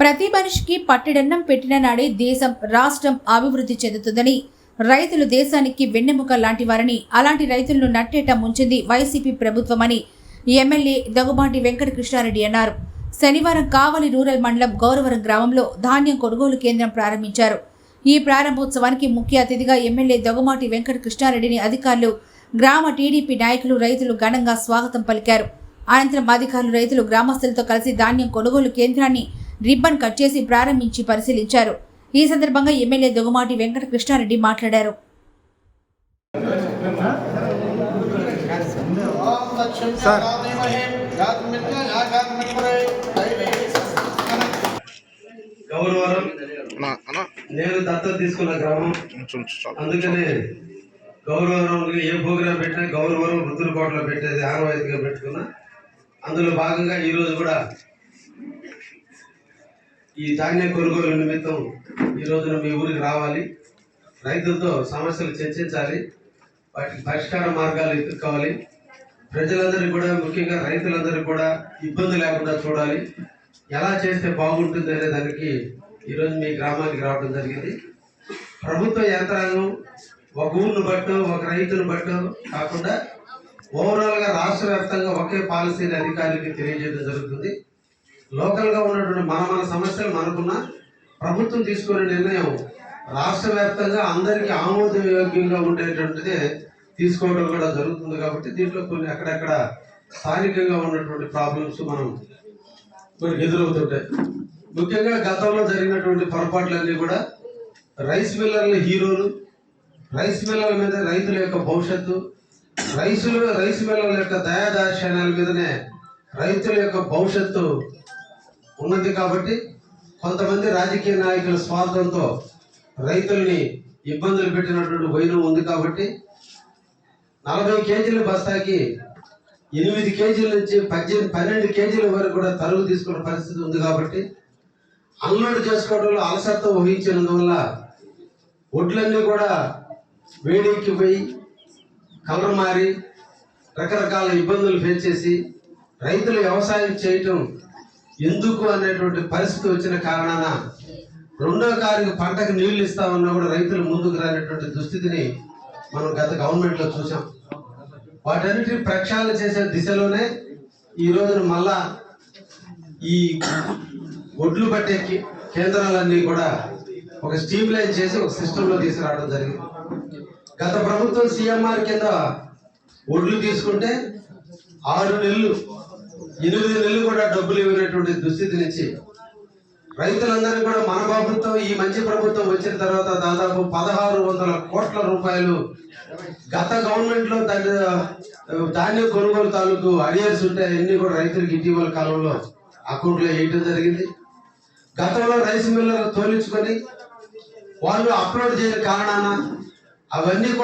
ప్రతి మనిషికి పట్టెడన్నం పెట్టిన నాడే దేశం రాష్ట్రం అభివృద్ధి చెందుతుందని. రైతులు దేశానికి వెన్నెముక లాంటి వారని అలాంటి రైతులను నట్టేట ముంచింది వైసీపీ ప్రభుత్వమని ఎమ్మెల్యే దగ్గుబాటి వెంకట కృష్ణారెడ్డి అన్నారు. శనివారం కావలి రూరల్ మండలం గౌరవరం గ్రామంలో ధాన్యం కొనుగోలు కేంద్రం ప్రారంభించారు. ఈ ప్రారంభోత్సవానికి ముఖ్య అతిథిగా ఎమ్మెల్యే దగ్గుమాటి వెంకట కృష్ణారెడ్డిని అధికారులు గ్రామ టీడీపీ నాయకులు రైతులు ఘనంగా స్వాగతం పలికారు. అనంతరం అధికారులు రైతులు గ్రామస్తులతో కలిసి ధాన్యం కొనుగోలు కేంద్రాన్ని రిబ్బన్ కట్ చేసి ప్రారంభించి పరిశీలించారు. ఈ సందర్భంగా ఎమ్మెల్యే దొగుమాటి వెంకట కృష్ణారెడ్డి మాట్లాడారు. గౌరవరం. నేను దత్తత తీసుకున్న గ్రామం. అందుకనే గౌరవరం ఏ ప్రోగ్రాం పెట్టినా గౌరవరం రుద్రకోటలో పెట్టేది ఆనవాయితీగా పెట్టుకున్నా. అందులో భాగంగా ఈరోజు కూడా ఈ ధాన్యం కొనుగోలు నిమిత్తం ఈ రోజున మీ ఊరికి రావాలి. రైతులతో సమస్యలు చర్చించాలి. వాటికి పరిష్కార మార్గాలు ఎదుర్కోవాలి ప్రజలందరికీ కూడా ముఖ్యంగా రైతులందరికీ కూడా ఇబ్బంది లేకుండా చూడాలి. ఎలా చేస్తే బాగుంటుంది అనే దానికి ఈరోజు మీ గ్రామానికి రావడం జరిగింది. ప్రభుత్వ యంత్రాంగం ఒక ఊరిని బట్టో ఒక రైతును బట్టో కాకుండా ఓవరాల్గా రాష్ట్ర వ్యాప్తంగా ఒకే పాలసీని అధికారికి తెలియజేయడం జరుగుతుంది. లోకల్గా ఉన్నటువంటి మన మన సమస్యలు మనకున్న ప్రభుత్వం తీసుకునే నిర్ణయం రాష్ట్ర వ్యాప్తంగా అందరికీ ఆమోదయోగ్యంగా ఉండేటువంటిదే తీసుకోవడం కూడా జరుగుతుంది కాబట్టి దీంట్లో కొన్ని అక్కడక్కడ స్థానికంగా ఉన్నటువంటి ప్రాబ్లమ్స్ మనం మనకు ఎదురవుతుంటాయి. ముఖ్యంగా గతంలో జరిగినటువంటి పొరపాట్లన్నీ కూడా రైస్ మిల్లర్ల హీరోలు రైస్ మిల్లర్ల మీద రైతుల యొక్క భవిష్యత్తు రైతులు రైస్ మిల్లర్ల యొక్క దయాదాక్షణాల మీదనే రైతుల యొక్క భవిష్యత్తు ఉన్నది కాబట్టి కొంతమంది రాజకీయ నాయకుల స్వార్థంతో రైతుల్ని ఇబ్బందులు పెట్టినటువంటి వైనం ఉంది కాబట్టి నలభై కేజీల బస్తాకి ఎనిమిది కేజీల నుంచి పద్దెనిమిది పన్నెండు కేజీల వరకు కూడా తరుగు తీసుకున్న పరిస్థితి ఉంది కాబట్టి అన్లోడ్ చేసుకోవడంలో అలసత్వం వహించినందువల్ల ఒడ్లన్నీ కూడా వేడెక్కిపోయి కలర్ మారి రకరకాల ఇబ్బందులు ఫేస్ చేసి రైతులు వ్యవసాయం చేయటం ఎందుకు అనేటువంటి పరిస్థితి వచ్చిన కారణాన రెండో కారికి పంటకు నీళ్ళు ఇస్తా ఉన్నా కూడా రైతులు ముందుకు రానటువంటి దుస్థితిని మనం గత గవర్నమెంట్లో చూసాం వాటన్నిటిని ప్రక్షాళన చేసే దిశలోనే ఈ రోజున మళ్ళా ఈ ఒడ్లు పట్టే కేంద్రాలన్నీ కూడా ఒక స్టీమ్ లైన్ చేసి ఒక సిస్టమ్లో తీసుకురావడం జరిగింది. గత ప్రభుత్వం సిఎంఆర్ కింద ఒడ్లు తీసుకుంటే ఆరు నెలలు ఎనిమిది నెలలు కూడా డబ్బులు ఇవ్వనటువంటి దుస్థితి నుంచి రైతులందరూ కూడా మన ప్రభుత్వం ఈ మంచి ప్రభుత్వం వచ్చిన తర్వాత దాదాపు పదహారు వందల కోట్ల రూపాయలు గత గవర్నమెంట్లో ధాన్యం కొనుగోలు తాలూకు అడియర్స్ ఉంటే అన్ని కూడా రైతులకు ఇటీవల కాలంలో అకౌంట్లో వేయటం జరిగింది. గతంలో రైస్ మిల్లర్ తోలించుకొని వాళ్ళు అప్లోడ్ చేయని కారణాన అవన్నీ కూడా